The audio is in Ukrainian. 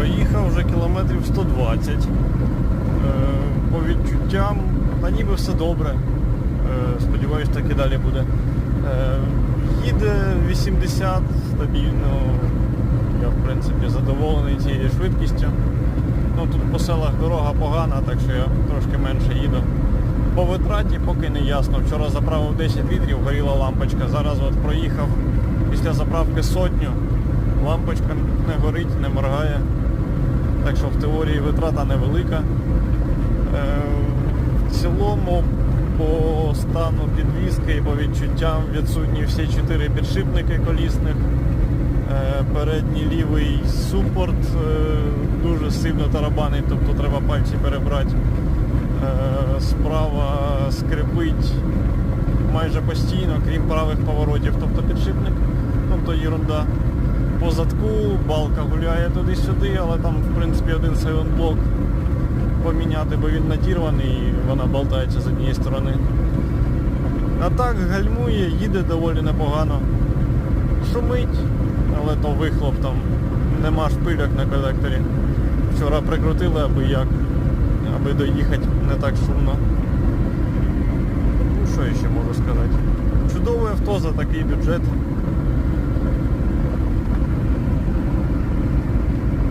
Проїхав вже кілометрів 120. Е, По відчуттям, та ніби все добре. Е, Сподіваюсь, так і далі буде. Е, Їде 80 стабільно. Я в принципі задоволений цією швидкістю. Ну, тут по селах дорога погана, так що я трошки менше їду. По витраті поки не ясно. Вчора заправив 10 літрів, горіла лампочка. Зараз от проїхав після заправки сотню. Лампочка не горить, не моргає. Так що в теорії витрата невелика. Е, В цілому по стану підвіски і по відчуттям відсутні всі чотири підшипники колісних. Е, Передній лівий супорт е, дуже сильно тарабанить, тобто треба пальці перебрати. Справа скрипить майже постійно, крім правих поворотів, тобто підшипник, ну то єрунда. По задку балка гуляє туди-сюди, але там в принципі один сайлентблок поміняти, бо він надірваний і вона болтається з однієї сторони. А так гальмує, їде доволі непогано. Шумить, але то вихлоп там нема шпиляк на колекторі. Вчора прикрутили аби як, аби доїхати не так шумно. Ну що я ще можу сказати? Чудове авто за такий бюджет.